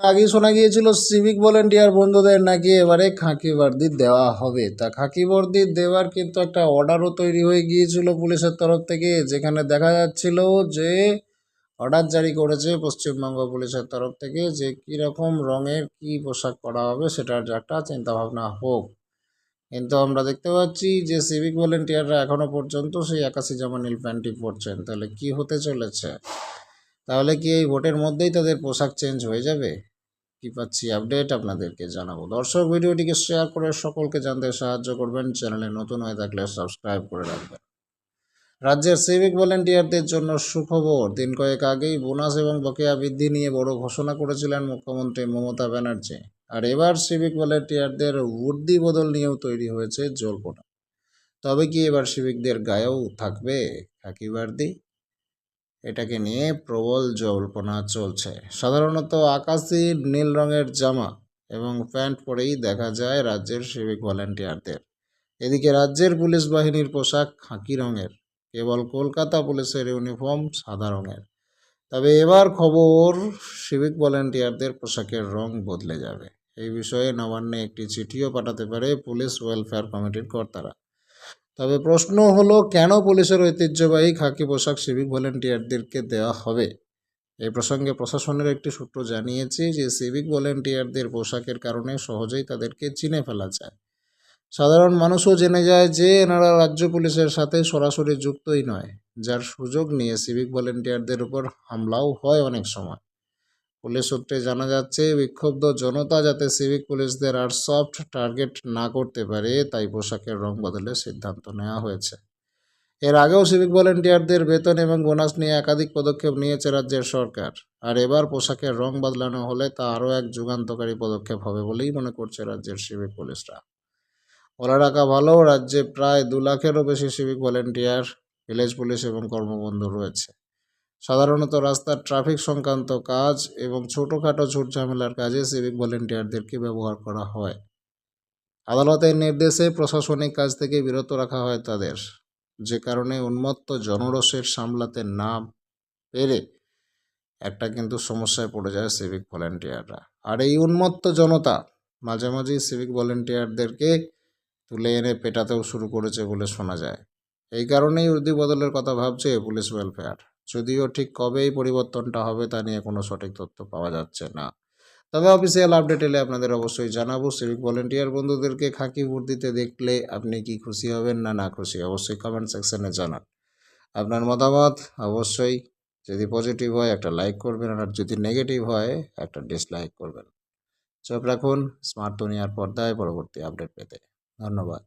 আগেই শোনা গিয়েছিল সিভিক ভলেন্টিয়ার বন্ধুদের নাকি এবারে খাকি বর্দি দেওয়া হবে। তা খাকি বর্দি দেওয়ার কিন্তু একটা অর্ডারও তৈরি হয়ে গিয়েছিল পুলিশের তরফ থেকে, যেখানে দেখা যাচ্ছিল যে অর্ডার জারি করেছে পশ্চিমবঙ্গ পুলিশের তরফ থেকে যে কীরকম রঙের কি পোশাক করা হবে সেটার একটা চিন্তাভাবনা হোক। কিন্তু আমরা দেখতে পাচ্ছি যে সিভিক ভলেন্টিয়াররা এখনও পর্যন্ত সেই একাশি জামা নীল প্যান্টই পরছেন। তাহলে কি হতে চলেছে? তাহলে কি এই ভোটের মধ্যেই তাদের পোশাক চেঞ্জ হয়ে যাবে? কি পাচ্ছি? আপডেট আপনাদেরকে জানাব। দর্শক, ভিডিওটিকে শেয়ার করে সকলকে জানতে সাহায্য করবেন। চ্যানেলে নতুন হয়ে থাকলে সাবস্ক্রাইব করে রাখবেন। রাজ্যের সিভিক ভলেন্টিয়ারদের জন্য সুখবর। দিন কয়েক আগেই বোনাস এবং বকেয়া বৃদ্ধি নিয়ে বড় ঘোষণা করেছিলেন মুখ্যমন্ত্রী মমতা ব্যানার্জি। আর এবার সিভিক ভলেন্টিয়ারদের উর্দি বদল নিয়েও তৈরি হয়েছে জল্পনা। তবে কি এবার সিভিকদের গায়েও থাকবে? খাকি বার্দি? এটাকে নিয়ে প্রবল জল্পনা চলছে। সাধারণত আকাশি নীল রঙের জামা এবং প্যান্ট পরেই দেখা যায় রাজ্যের সিভিক ভলেন্টিয়ারদের। এদিকে রাজ্যের পুলিশ বাহিনীর পোশাক খাঁকি রঙের, কেবল কলকাতা পুলিশের ইউনিফর্ম সাদা রঙের। তবে এবার খবর সিভিক ভলেন্টিয়ারদের পোশাকের রং বদলে যাবে। এই বিষয়ে নবান্নে একটি চিঠিও পাঠাতে পারে পুলিশ ওয়েলফেয়ার কমিটির কর্তারা। তবে প্রশ্ন হলো, কেন পুলিশের ঐতিহ্যবাহী খাকি পোশাক সিভিক ভলেন্টিয়ারদেরকে দেওয়া হবে? এই প্রসঙ্গে প্রশাসনের একটি সূত্র জানিয়েছে যে সিভিক ভলেন্টিয়ারদের পোশাকের কারণে সহজেই তাদেরকে চিনে ফেলা যায়। সাধারণ মানুষও জেনে যায় যে, এনারা রাজ্য পুলিশের সাথে সরাসরি যুক্তই নয়, যার সুযোগ নিয়ে সিভিক ভলেন্টিয়ারদের উপর হামলাও হয় অনেক সময়। পুলিশ সূত্রে জানা যাচ্ছে, বিক্ষুব্ধ জনতা যাতে সিভিক পুলিশদের আর সফট টার্গেট না করতে পারে, তাই পোশাকের রং বদলের সিদ্ধান্ত নেওয়া হয়েছে। এর আগেও সিভিক ভলেন্টিয়ারদের বেতন এবং বোনাস নিয়ে একাধিক পদক্ষেপ নিয়েছে রাজ্যের সরকার। আর এবার পোশাকের রং বদলানো হলে তা আরও এক যুগান্তকারী পদক্ষেপ হবে বলেই মনে করছে রাজ্যের সিভিক পুলিশরা। বলে রাখা ভালো, রাজ্যে প্রায় দু লাখেরও বেশি সিভিক ভলেন্টিয়ার ভিলেজ পুলিশ এবং কর্মবন্ধু রয়েছে। সাধারণত রাস্তার ট্রাফিক সংক্রান্ত কাজ এবং ছোটোখাটো ঝামেলার কাজে সিভিক ভলেন্টিয়ারদেরকে ব্যবহার করা হয়। আদালতের নির্দেশে প্রশাসনিক কাজ থেকে বিরত রাখা হয় তাদের। যে কারণে উন্মত্ত জনরসের সামলাতে না পেরে একটা কিন্তু সমস্যায় পড়ে যায় সিভিক ভলেন্টিয়াররা আর এই উন্মত্ত জনতা মাঝে মাঝেই সিভিক ভলেন্টিয়ারদেরকে তুলে এনে পেটাতেও শুরু করেছে বলে শোনা যায়। এই কারণেই উর্দি বদলের কথা ভাবছে পুলিশ ওয়েলফেয়ার যদিও ঠিক কবে এই পরিবর্তনটা হবে তা নিয়ে কোনো সঠিক তথ্য পাওয়া যাচ্ছে না। তবে অফিসিয়াল আপডেট এলে আপনাদের অবশ্যই জানাব। সিভিক ভলেন্টিয়ার বন্ধুদেরকে খাকি দিতে দেখলে আপনি কি খুশি হবেন না না খুশি, অবশ্যই কমেন্ট সেকশনে জানান। আপনার মতামত অবশ্যই যদি পজিটিভ হয় একটা লাইক করবেন, আর যদি নেগেটিভ হয় একটা ডিসলাইক করবেন। চোখ রাখুন স্মার্ট দুনিয়ার পর্দায় পরবর্তী আপডেট পেতে। ধন্যবাদ।